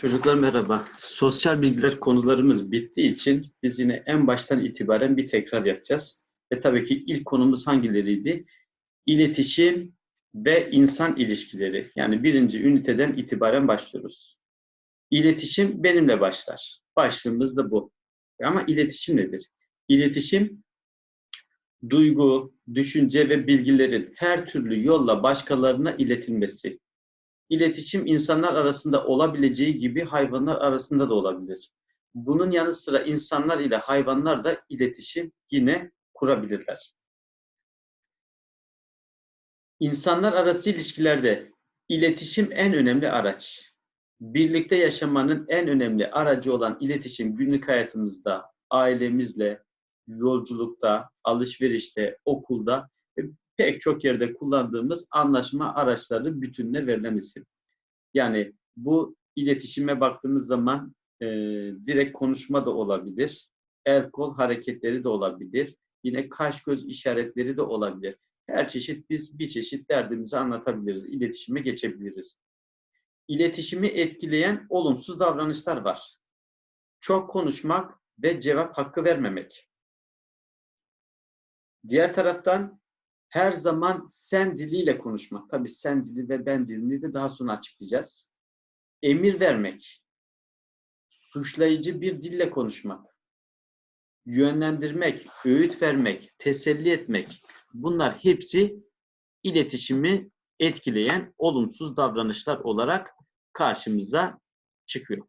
Çocuklar merhaba. Sosyal bilgiler konularımız bittiği için biz yine en baştan itibaren bir tekrar yapacağız. Ve tabii ki ilk konumuz hangileriydi? İletişim ve insan ilişkileri. Yani birinci üniteden itibaren başlıyoruz. İletişim benimle başlar. Başlığımız da bu. Ama iletişim nedir? İletişim duygu, düşünce ve bilgilerin her türlü yolla başkalarına iletilmesi. İletişim insanlar arasında olabileceği gibi hayvanlar arasında da olabilir. Bunun yanı sıra insanlar ile hayvanlar da iletişim yine kurabilirler. İnsanlar arası ilişkilerde iletişim en önemli araç. Birlikte yaşamanın en önemli aracı olan iletişim günlük hayatımızda, ailemizle, yolculukta, alışverişte, okulda ve pek çok yerde kullandığımız anlaşma araçları bütününe verilen isim. Yani bu iletişime baktığımız zaman e, direkt konuşma da olabilir, el kol hareketleri de olabilir, yine kaş göz işaretleri de olabilir. Her çeşit biz bir çeşit derdimizi anlatabiliriz, iletişime geçebiliriz. İletişimi etkileyen olumsuz davranışlar var. Çok konuşmak ve cevap hakkı vermemek. Diğer taraftan her zaman sen diliyle konuşmak. Tabii sen dili ve ben dilini de daha sonra açıklayacağız. Emir vermek. Suçlayıcı bir dille konuşmak. Yönlendirmek, öğüt vermek, teselli etmek. Bunlar hepsi iletişimi etkileyen olumsuz davranışlar olarak karşımıza çıkıyor.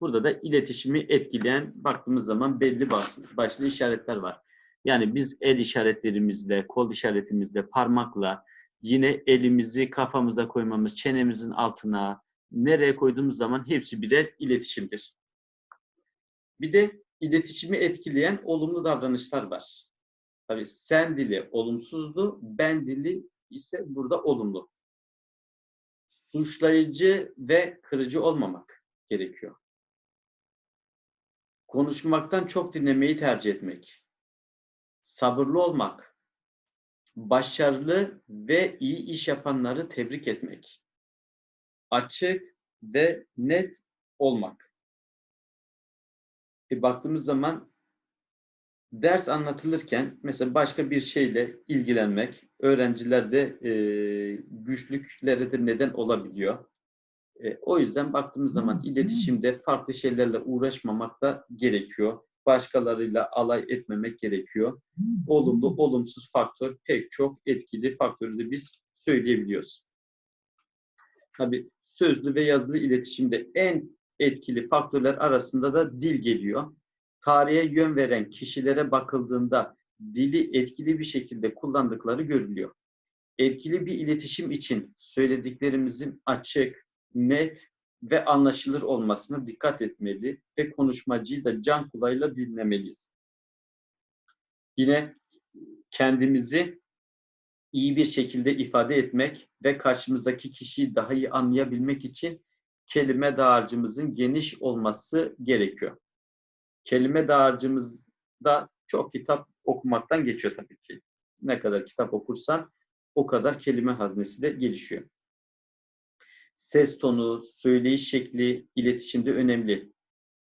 Burada da iletişimi etkileyen baktığımız zaman belli başlı işaretler var. Yani biz el işaretlerimizle, kol işaretimizle, parmakla, yine elimizi kafamıza koymamız, çenemizin altına, nereye koyduğumuz zaman hepsi birer iletişimdir. Bir de iletişimi etkileyen olumlu davranışlar var. Tabii sen dili olumsuzdu, ben dili ise burada olumlu. Suçlayıcı ve kırıcı olmamak gerekiyor. Konuşmaktan çok dinlemeyi tercih etmek sabırlı olmak, başarılı ve iyi iş yapanları tebrik etmek, açık ve net olmak. E baktığımız zaman ders anlatılırken mesela başka bir şeyle ilgilenmek öğrencilerde e, güçlüklere de neden olabiliyor. E, o yüzden baktığımız zaman iletişimde farklı şeylerle uğraşmamak da gerekiyor başkalarıyla alay etmemek gerekiyor. Olumlu, olumsuz faktör pek çok etkili faktörü de biz söyleyebiliyoruz. Tabii sözlü ve yazılı iletişimde en etkili faktörler arasında da dil geliyor. Tarihe yön veren kişilere bakıldığında dili etkili bir şekilde kullandıkları görülüyor. Etkili bir iletişim için söylediklerimizin açık, net ve anlaşılır olmasına dikkat etmeli ve konuşmacıyı da can kulağıyla dinlemeliyiz. Yine kendimizi iyi bir şekilde ifade etmek ve karşımızdaki kişiyi daha iyi anlayabilmek için kelime dağarcığımızın geniş olması gerekiyor. Kelime dağarcığımızda çok kitap okumaktan geçiyor tabii ki. Ne kadar kitap okursan o kadar kelime haznesi de gelişiyor ses tonu, söyleyiş şekli iletişimde önemli.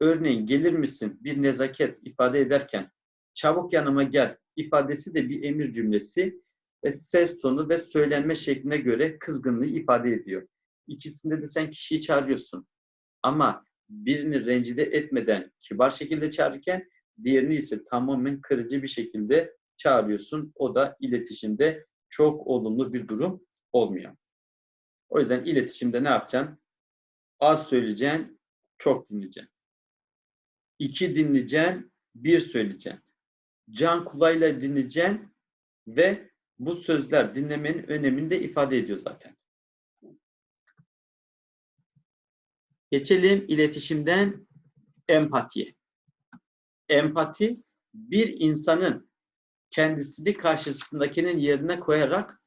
Örneğin gelir misin bir nezaket ifade ederken çabuk yanıma gel ifadesi de bir emir cümlesi ve ses tonu ve söylenme şekline göre kızgınlığı ifade ediyor. İkisinde de sen kişiyi çağırıyorsun. Ama birini rencide etmeden kibar şekilde çağırırken diğerini ise tamamen kırıcı bir şekilde çağırıyorsun. O da iletişimde çok olumlu bir durum olmuyor. O yüzden iletişimde ne yapacaksın? Az söyleyeceksin, çok dinleyeceksin. İki dinleyeceksin, bir söyleyeceksin. Can kulağıyla dinleyeceksin ve bu sözler dinlemenin önemini de ifade ediyor zaten. Geçelim iletişimden empatiye. Empati bir insanın kendisini karşısındakinin yerine koyarak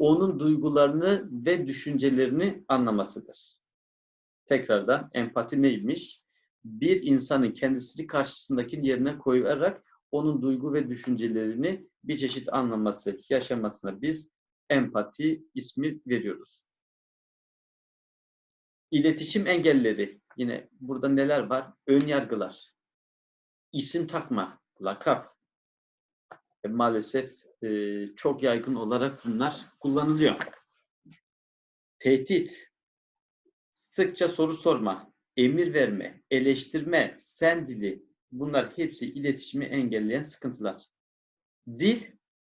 onun duygularını ve düşüncelerini anlamasıdır. Tekrardan empati neymiş? Bir insanın kendisini karşısındakinin yerine koyarak onun duygu ve düşüncelerini bir çeşit anlaması, yaşamasına biz empati ismi veriyoruz. İletişim engelleri Yine burada neler var? Ön yargılar, isim takma, lakap. E, maalesef e, çok yaygın olarak bunlar kullanılıyor. Tehdit, sıkça soru sorma, emir verme, eleştirme, sen dili bunlar hepsi iletişimi engelleyen sıkıntılar. Dil,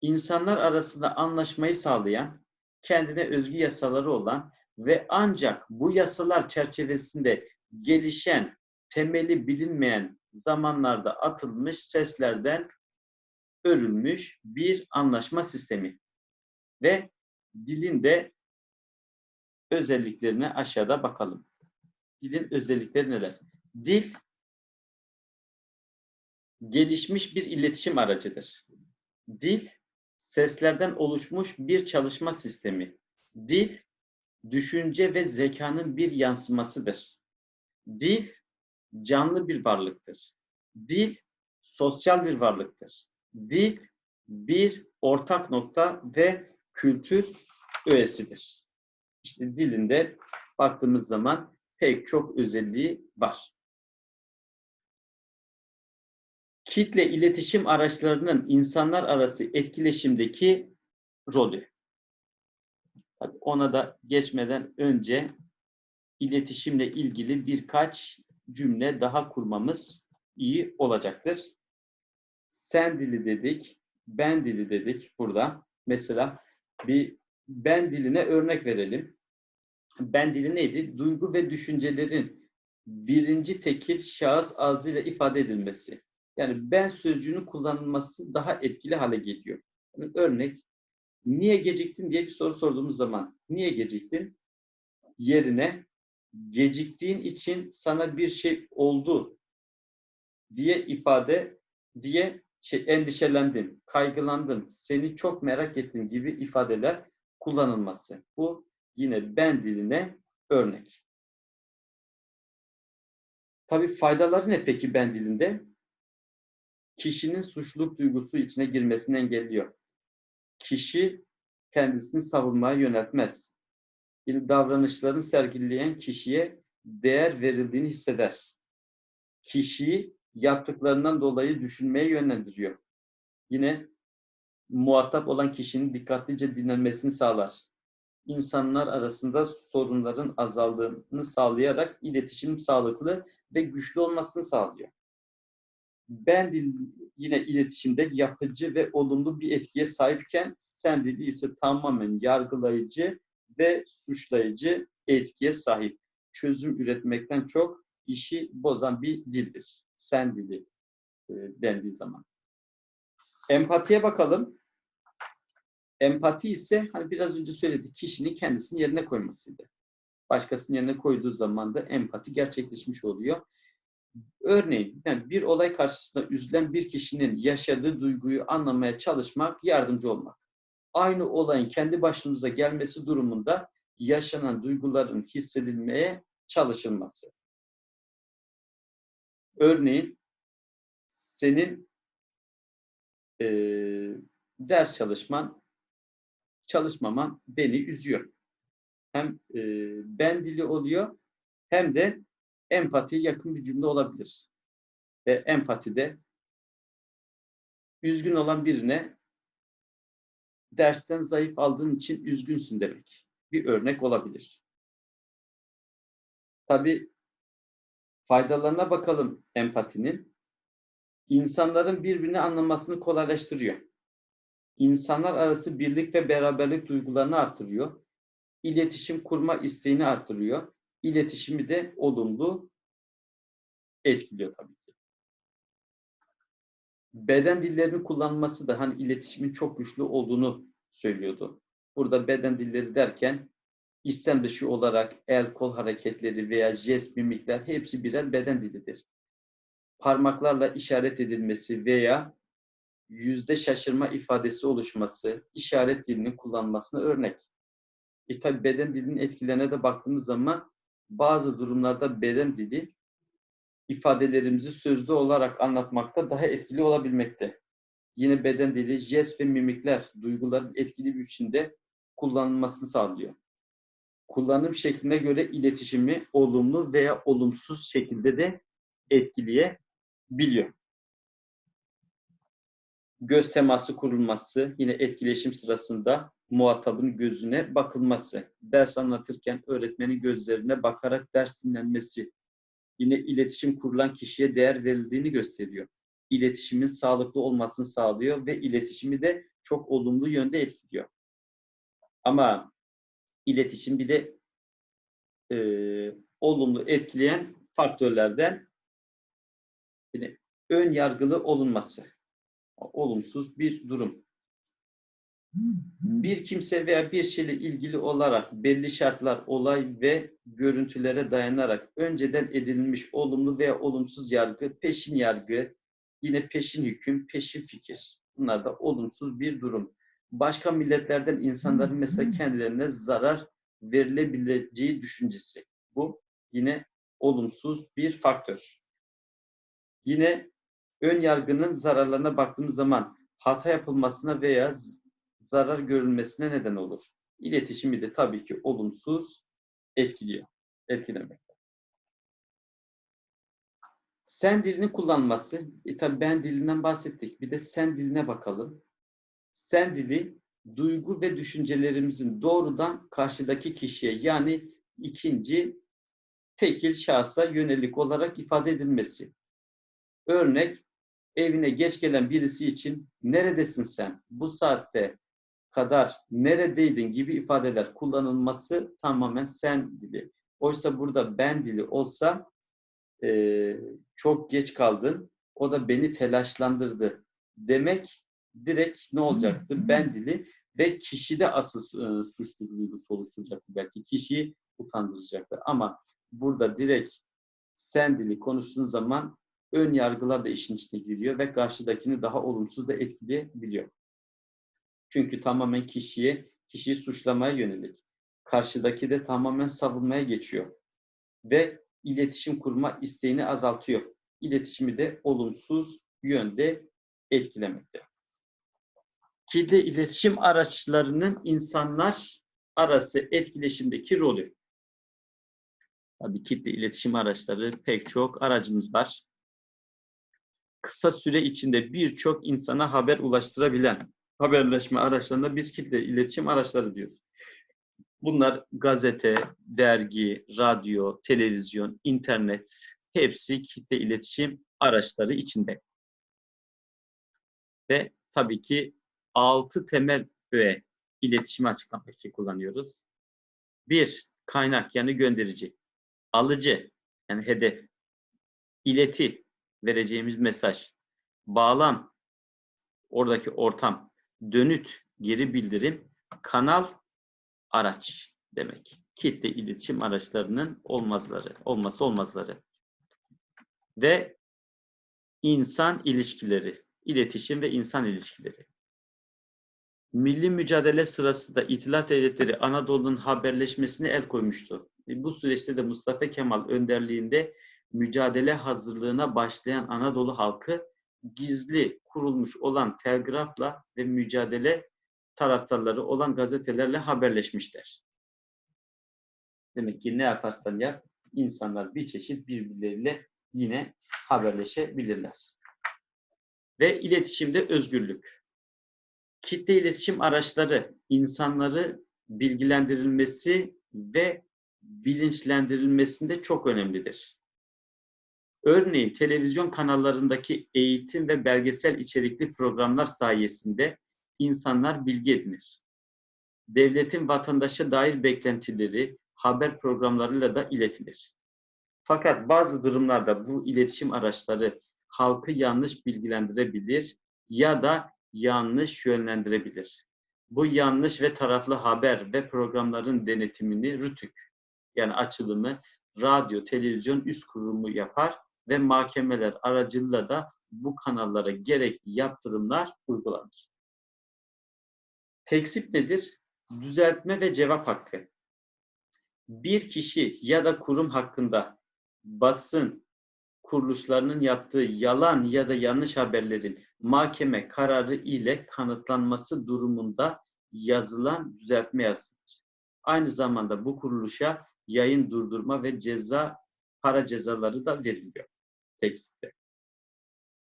insanlar arasında anlaşmayı sağlayan, kendine özgü yasaları olan ve ancak bu yasalar çerçevesinde gelişen, temeli bilinmeyen zamanlarda atılmış seslerden örülmüş bir anlaşma sistemi. Ve dilin de özelliklerine aşağıda bakalım. Dilin özellikleri neler? Dil gelişmiş bir iletişim aracıdır. Dil seslerden oluşmuş bir çalışma sistemi. Dil düşünce ve zekanın bir yansımasıdır. Dil canlı bir varlıktır. Dil sosyal bir varlıktır. Dil bir ortak nokta ve kültür öğesidir. İşte dilinde baktığımız zaman pek çok özelliği var. Kitle iletişim araçlarının insanlar arası etkileşimdeki rolü. Tabii ona da geçmeden önce iletişimle ilgili birkaç cümle daha kurmamız iyi olacaktır. Sen dili dedik, ben dili dedik burada. Mesela bir ben diline örnek verelim. Ben dili neydi? Duygu ve düşüncelerin birinci tekil şahıs ağzıyla ifade edilmesi. Yani ben sözcüğünün kullanılması daha etkili hale geliyor. Yani örnek, niye geciktin diye bir soru sorduğumuz zaman, niye geciktin? Yerine, geciktiğin için sana bir şey oldu diye ifade, diye şey, endişelendim, kaygılandım, seni çok merak ettim gibi ifadeler kullanılması. Bu yine ben diline örnek. Tabii faydaları ne peki ben dilinde? Kişinin suçluluk duygusu içine girmesini engelliyor. Kişi kendisini savunmaya yöneltmez. Bir davranışlarını sergileyen kişiye değer verildiğini hisseder. Kişiyi yaptıklarından dolayı düşünmeye yönlendiriyor. Yine muhatap olan kişinin dikkatlice dinlenmesini sağlar. İnsanlar arasında sorunların azaldığını sağlayarak iletişim sağlıklı ve güçlü olmasını sağlıyor. Ben dil yine iletişimde yapıcı ve olumlu bir etkiye sahipken sen dili ise tamamen yargılayıcı ve suçlayıcı etkiye sahip. Çözüm üretmekten çok işi bozan bir dildir. Sen dili e, dendiği zaman. Empatiye bakalım. Empati ise hani biraz önce söyledik kişinin kendisini yerine koymasıydı. Başkasının yerine koyduğu zaman da empati gerçekleşmiş oluyor. Örneğin yani bir olay karşısında üzülen bir kişinin yaşadığı duyguyu anlamaya çalışmak, yardımcı olmak. Aynı olayın kendi başımıza gelmesi durumunda yaşanan duyguların hissedilmeye çalışılması. Örneğin senin e, ders çalışman, çalışmaman beni üzüyor. Hem e, ben dili oluyor hem de empatiye yakın bir cümle olabilir. Ve empatide üzgün olan birine dersten zayıf aldığın için üzgünsün demek. Bir örnek olabilir. Tabi faydalarına bakalım empatinin. İnsanların birbirini anlamasını kolaylaştırıyor. İnsanlar arası birlik ve beraberlik duygularını artırıyor. İletişim kurma isteğini artırıyor iletişimi de olumlu etkiliyor tabii ki. Beden dillerinin kullanması da hani iletişimin çok güçlü olduğunu söylüyordu. Burada beden dilleri derken istem dışı olarak el kol hareketleri veya jest mimikler hepsi birer beden dilidir. Parmaklarla işaret edilmesi veya yüzde şaşırma ifadesi oluşması işaret dilinin kullanmasına örnek. E tabi beden dilinin etkilerine de baktığımız zaman bazı durumlarda beden dili ifadelerimizi sözlü olarak anlatmakta daha etkili olabilmekte. Yine beden dili, jest ve mimikler duyguların etkili bir biçimde kullanılmasını sağlıyor. Kullanım şekline göre iletişimi olumlu veya olumsuz şekilde de etkileyebiliyor. Göz teması kurulması, yine etkileşim sırasında muhatabın gözüne bakılması, ders anlatırken öğretmenin gözlerine bakarak ders dinlenmesi, yine iletişim kurulan kişiye değer verildiğini gösteriyor. İletişimin sağlıklı olmasını sağlıyor ve iletişimi de çok olumlu yönde etkiliyor. Ama iletişim bir de e, olumlu etkileyen faktörlerden yine ön yargılı olunması. Olumsuz bir durum. Bir kimse veya bir şeyle ilgili olarak belli şartlar, olay ve görüntülere dayanarak önceden edinilmiş olumlu veya olumsuz yargı, peşin yargı, yine peşin hüküm, peşin fikir. Bunlar da olumsuz bir durum. Başka milletlerden insanların mesela kendilerine zarar verilebileceği düşüncesi. Bu yine olumsuz bir faktör. Yine ön yargının zararlarına baktığımız zaman hata yapılmasına veya zarar görülmesine neden olur. İletişimi de tabii ki olumsuz etkiliyor. Etkilemekte. Sen dilini kullanması, e tabii ben dilinden bahsettik. Bir de sen diline bakalım. Sen dili duygu ve düşüncelerimizin doğrudan karşıdaki kişiye yani ikinci tekil şahsa yönelik olarak ifade edilmesi. Örnek, evine geç gelen birisi için neredesin sen? Bu saatte kadar neredeydin gibi ifadeler kullanılması tamamen sen dili. Oysa burada ben dili olsa e, çok geç kaldın, o da beni telaşlandırdı demek direkt ne olacaktır? Ben dili ve kişi de asıl e, suçlu duygusu oluşturacaktır. Belki kişiyi utandıracaktır. Ama burada direkt sen dili konuştuğun zaman ön yargılar da işin içine giriyor ve karşıdakini daha olumsuz da etkileyebiliyor. Çünkü tamamen kişiye, kişiyi suçlamaya yönelik. Karşıdaki de tamamen savunmaya geçiyor. Ve iletişim kurma isteğini azaltıyor. İletişimi de olumsuz yönde etkilemekte. Kitle iletişim araçlarının insanlar arası etkileşimdeki rolü. Tabii kitle iletişim araçları pek çok aracımız var. Kısa süre içinde birçok insana haber ulaştırabilen haberleşme araçlarına biz kitle iletişim araçları diyoruz. Bunlar gazete, dergi, radyo, televizyon, internet hepsi kitle iletişim araçları içinde. Ve tabii ki altı temel öğe iletişimi açıklamak için kullanıyoruz. Bir, kaynak yani gönderici. Alıcı yani hedef. ileti vereceğimiz mesaj. Bağlam oradaki ortam. Dönüt geri bildirim. Kanal araç demek. Kitle iletişim araçlarının olmazları, olması olmazları. Ve insan ilişkileri, iletişim ve insan ilişkileri. Milli mücadele sırasında İtilaf Devletleri Anadolu'nun haberleşmesine el koymuştu. E, bu süreçte de Mustafa Kemal önderliğinde mücadele hazırlığına başlayan Anadolu halkı gizli kurulmuş olan telgrafla ve mücadele taraftarları olan gazetelerle haberleşmişler. Demek ki ne yaparsan yap, insanlar bir çeşit birbirleriyle yine haberleşebilirler. Ve iletişimde özgürlük. Kitle iletişim araçları insanları bilgilendirilmesi ve bilinçlendirilmesinde çok önemlidir. Örneğin televizyon kanallarındaki eğitim ve belgesel içerikli programlar sayesinde insanlar bilgi edinir. Devletin vatandaşa dair beklentileri haber programlarıyla da iletilir. Fakat bazı durumlarda bu iletişim araçları halkı yanlış bilgilendirebilir ya da yanlış yönlendirebilir. Bu yanlış ve taraflı haber ve programların denetimini RTÜK yani açılımı radyo, televizyon üst kurumu yapar ve mahkemeler aracılığıyla da bu kanallara gerekli yaptırımlar uygulanır. Tekzip nedir? Düzeltme ve cevap hakkı. Bir kişi ya da kurum hakkında basın kuruluşlarının yaptığı yalan ya da yanlış haberlerin mahkeme kararı ile kanıtlanması durumunda yazılan düzeltme yazılır. Aynı zamanda bu kuruluşa yayın durdurma ve ceza para cezaları da veriliyor tekstte.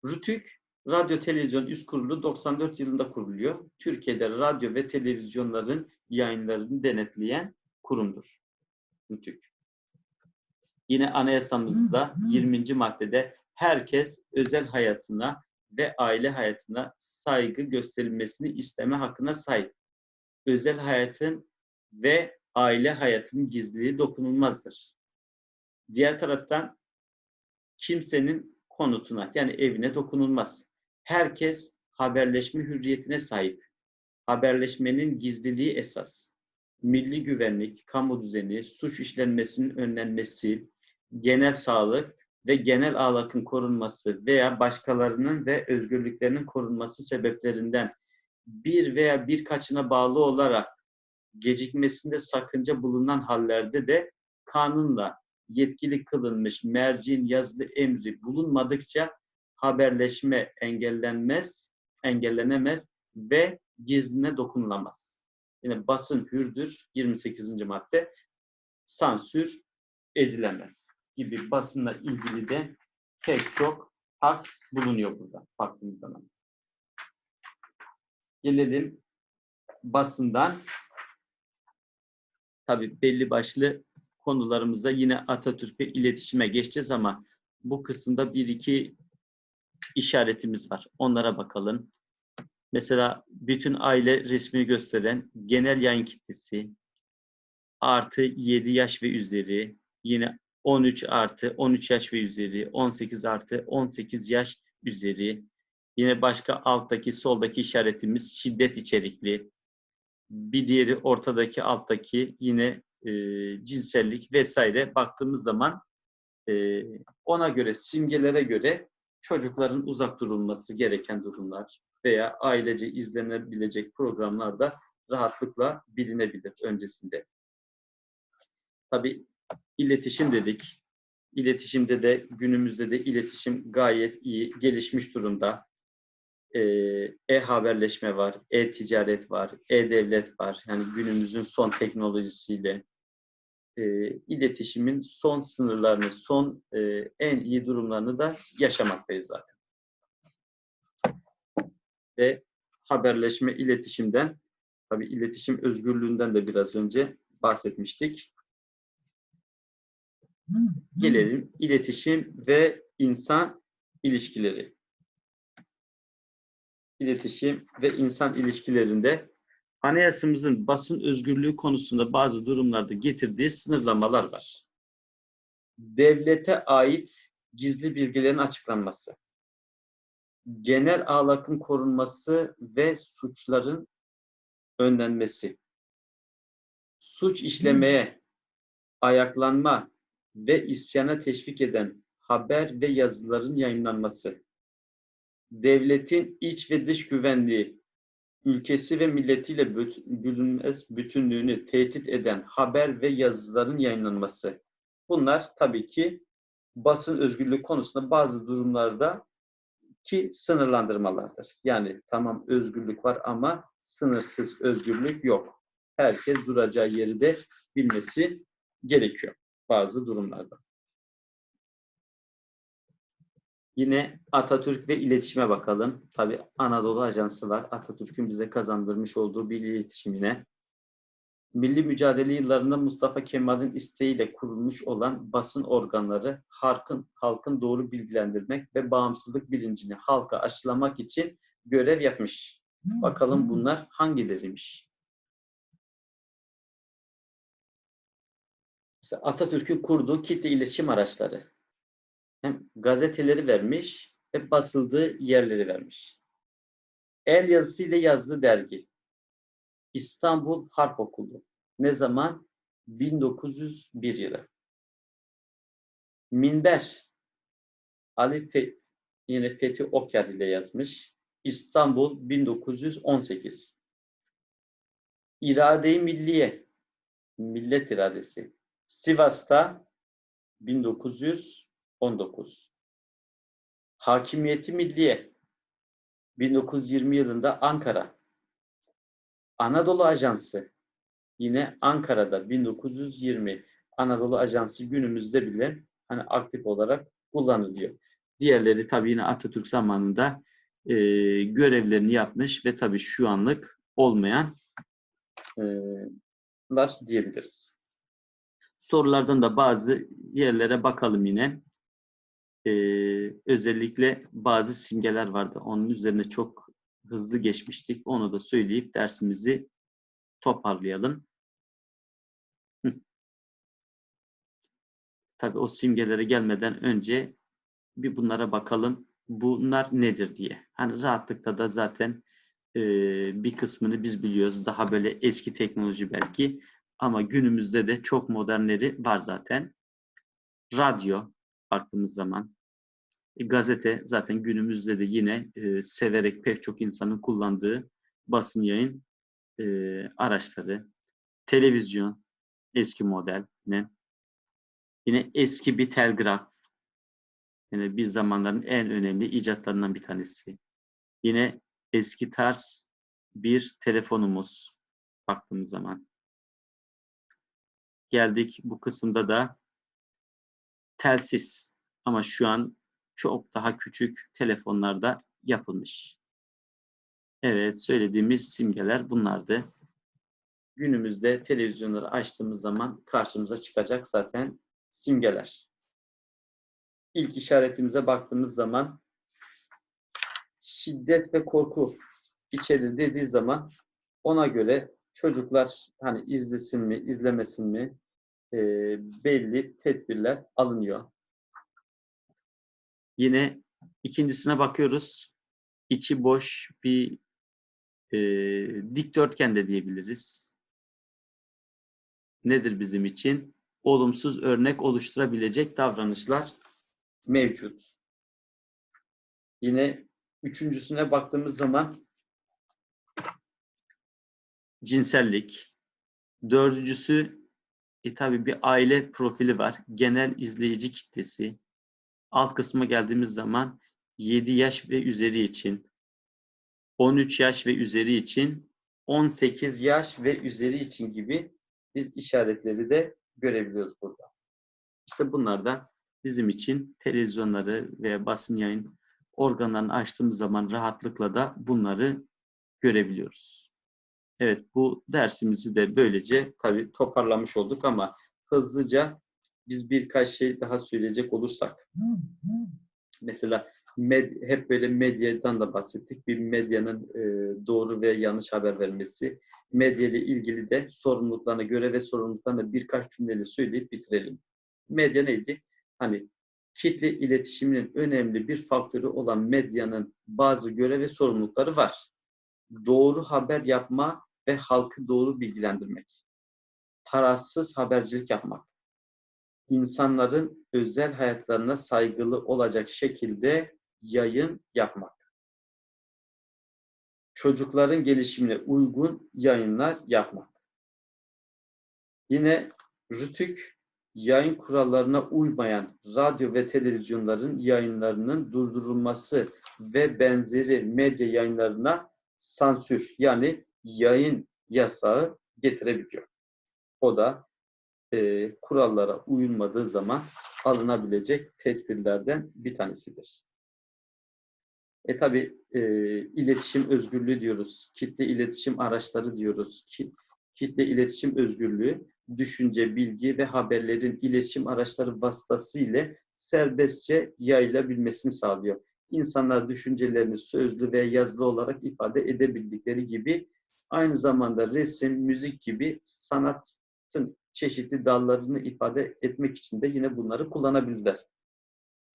RTÜK Radyo Televizyon Üst Kurulu 94 yılında kuruluyor. Türkiye'de radyo ve televizyonların yayınlarını denetleyen kurumdur. RTÜK. Yine anayasamızda 20. maddede herkes özel hayatına ve aile hayatına saygı gösterilmesini isteme hakkına sahip. Özel hayatın ve aile hayatının gizliliği dokunulmazdır. Diğer taraftan kimsenin konutuna yani evine dokunulmaz. Herkes haberleşme hürriyetine sahip. Haberleşmenin gizliliği esas. Milli güvenlik, kamu düzeni, suç işlenmesinin önlenmesi, genel sağlık ve genel ahlakın korunması veya başkalarının ve özgürlüklerinin korunması sebeplerinden bir veya birkaçına bağlı olarak gecikmesinde sakınca bulunan hallerde de kanunla yetkili kılınmış merciğin yazılı emri bulunmadıkça haberleşme engellenmez, engellenemez ve gizline dokunulamaz. Yine basın hürdür 28. madde sansür edilemez gibi basınla ilgili de pek çok hak bulunuyor burada baktığımız zaman. Gelelim basından tabii belli başlı konularımıza yine Atatürk ve iletişime geçeceğiz ama bu kısımda bir iki işaretimiz var. Onlara bakalım. Mesela bütün aile resmini gösteren genel yayın kitlesi artı 7 yaş ve üzeri yine 13 artı 13 yaş ve üzeri 18 artı 18 yaş üzeri yine başka alttaki soldaki işaretimiz şiddet içerikli bir diğeri ortadaki alttaki yine e, cinsellik vesaire baktığımız zaman e, ona göre simgelere göre çocukların uzak durulması gereken durumlar veya ailece izlenebilecek programlarda rahatlıkla bilinebilir öncesinde. Tabi iletişim dedik. İletişimde de günümüzde de iletişim gayet iyi gelişmiş durumda. E-haberleşme var, e-ticaret var, e-devlet var. Yani günümüzün son teknolojisiyle e, iletişimin son sınırlarını, son e, en iyi durumlarını da yaşamaktayız zaten. Ve haberleşme, iletişimden, tabii iletişim özgürlüğünden de biraz önce bahsetmiştik. Gelelim iletişim ve insan ilişkileri. İletişim ve insan ilişkilerinde anayasamızın basın özgürlüğü konusunda bazı durumlarda getirdiği sınırlamalar var. Devlete ait gizli bilgilerin açıklanması, genel ahlakın korunması ve suçların önlenmesi, suç işlemeye, ayaklanma ve isyana teşvik eden haber ve yazıların yayınlanması, devletin iç ve dış güvenliği, ülkesi ve milletiyle bölünmez bütünlüğünü tehdit eden haber ve yazıların yayınlanması. Bunlar tabii ki basın özgürlüğü konusunda bazı durumlarda ki sınırlandırmalardır. Yani tamam özgürlük var ama sınırsız özgürlük yok. Herkes duracağı yeri de bilmesi gerekiyor bazı durumlarda. Yine Atatürk ve iletişime bakalım. Tabi Anadolu Ajansı var. Atatürk'ün bize kazandırmış olduğu bir iletişimine. Milli mücadele yıllarında Mustafa Kemal'in isteğiyle kurulmuş olan basın organları halkın, halkın doğru bilgilendirmek ve bağımsızlık bilincini halka aşılamak için görev yapmış. Bakalım bunlar hangileriymiş? Mesela Atatürk'ün kurduğu kitle iletişim araçları hem gazeteleri vermiş ve basıldığı yerleri vermiş. El yazısıyla yazdığı dergi. İstanbul Harp Okulu. Ne zaman? 1901 yılı. Minber. Ali Fe yine Fethi Okyar ile yazmış. İstanbul 1918. İrade-i Milliye. Millet iradesi. Sivas'ta 1900 19. Hakimiyeti Milliye 1920 yılında Ankara. Anadolu Ajansı Yine Ankara'da 1920 Anadolu Ajansı günümüzde bile hani aktif olarak kullanılıyor. Diğerleri tabii yine Atatürk zamanında e, görevlerini yapmış ve tabii şu anlık olmayan e, diyebiliriz. Sorulardan da bazı yerlere bakalım yine. E, özellikle bazı simgeler vardı. Onun üzerine çok hızlı geçmiştik. Onu da söyleyip dersimizi toparlayalım. Tabii o simgelere gelmeden önce bir bunlara bakalım. Bunlar nedir diye. Hani rahatlıkla da zaten e, bir kısmını biz biliyoruz. Daha böyle eski teknoloji belki. Ama günümüzde de çok modernleri var zaten. Radyo baktığımız zaman. E, gazete zaten günümüzde de yine e, severek pek çok insanın kullandığı basın yayın e, araçları. Televizyon eski model. Ne? Yine eski bir telgraf. Yine bir zamanların en önemli icatlarından bir tanesi. Yine eski tarz bir telefonumuz baktığımız zaman. Geldik bu kısımda da telsiz ama şu an çok daha küçük telefonlarda yapılmış. Evet, söylediğimiz simgeler bunlardı. Günümüzde televizyonları açtığımız zaman karşımıza çıkacak zaten simgeler. İlk işaretimize baktığımız zaman şiddet ve korku içerir dediği zaman ona göre çocuklar hani izlesin mi, izlemesin mi e, belli tedbirler alınıyor. Yine ikincisine bakıyoruz. İçi boş bir e, dikdörtgen de diyebiliriz. Nedir bizim için? Olumsuz örnek oluşturabilecek davranışlar mevcut. Yine üçüncüsüne baktığımız zaman cinsellik. Dördüncüsü e, tabii bir aile profili var. Genel izleyici kitlesi. Alt kısma geldiğimiz zaman 7 yaş ve üzeri için, 13 yaş ve üzeri için, 18 yaş ve üzeri için gibi biz işaretleri de görebiliyoruz burada. İşte bunlar da bizim için televizyonları veya basın yayın organlarını açtığımız zaman rahatlıkla da bunları görebiliyoruz. Evet bu dersimizi de böylece tabii toparlamış olduk ama hızlıca biz birkaç şey daha söyleyecek olursak. Mesela med, hep böyle medyadan da bahsettik. Bir medyanın e, doğru ve yanlış haber vermesi. Medya ile ilgili de sorumluluklarına göre ve sorumluluklarına birkaç cümleyle söyleyip bitirelim. Medya neydi? Hani kitle iletişiminin önemli bir faktörü olan medyanın bazı görev ve sorumlulukları var. Doğru haber yapma ve halkı doğru bilgilendirmek. Tarafsız habercilik yapmak. İnsanların özel hayatlarına saygılı olacak şekilde yayın yapmak. Çocukların gelişimine uygun yayınlar yapmak. Yine rütük yayın kurallarına uymayan radyo ve televizyonların yayınlarının durdurulması ve benzeri medya yayınlarına sansür yani yayın yasağı getirebiliyor. O da e, kurallara uyulmadığı zaman alınabilecek tedbirlerden bir tanesidir. E tabi e, iletişim özgürlüğü diyoruz, kitle iletişim araçları diyoruz. Ki, kitle iletişim özgürlüğü düşünce, bilgi ve haberlerin iletişim araçları vasıtasıyla serbestçe yayılabilmesini sağlıyor. İnsanlar düşüncelerini sözlü ve yazılı olarak ifade edebildikleri gibi aynı zamanda resim, müzik gibi sanatın çeşitli dallarını ifade etmek için de yine bunları kullanabilirler.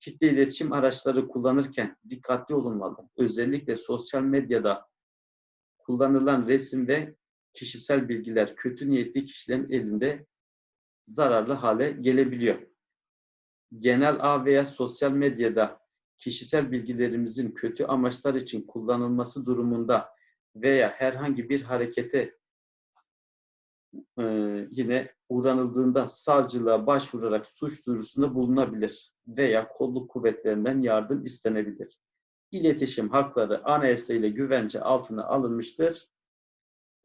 Kitle iletişim araçları kullanırken dikkatli olunmalı. Özellikle sosyal medyada kullanılan resim ve kişisel bilgiler kötü niyetli kişilerin elinde zararlı hale gelebiliyor. Genel ağ veya sosyal medyada kişisel bilgilerimizin kötü amaçlar için kullanılması durumunda veya herhangi bir harekete e, yine uğranıldığında savcılığa başvurarak suç duyurusunda bulunabilir veya kolluk kuvvetlerinden yardım istenebilir. İletişim hakları anayasa ile güvence altına alınmıştır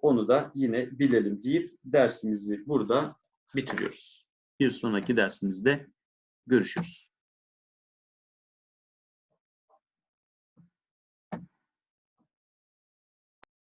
Onu da yine bilelim deyip dersimizi burada bitiriyoruz. Bir sonraki dersimizde görüşürüz.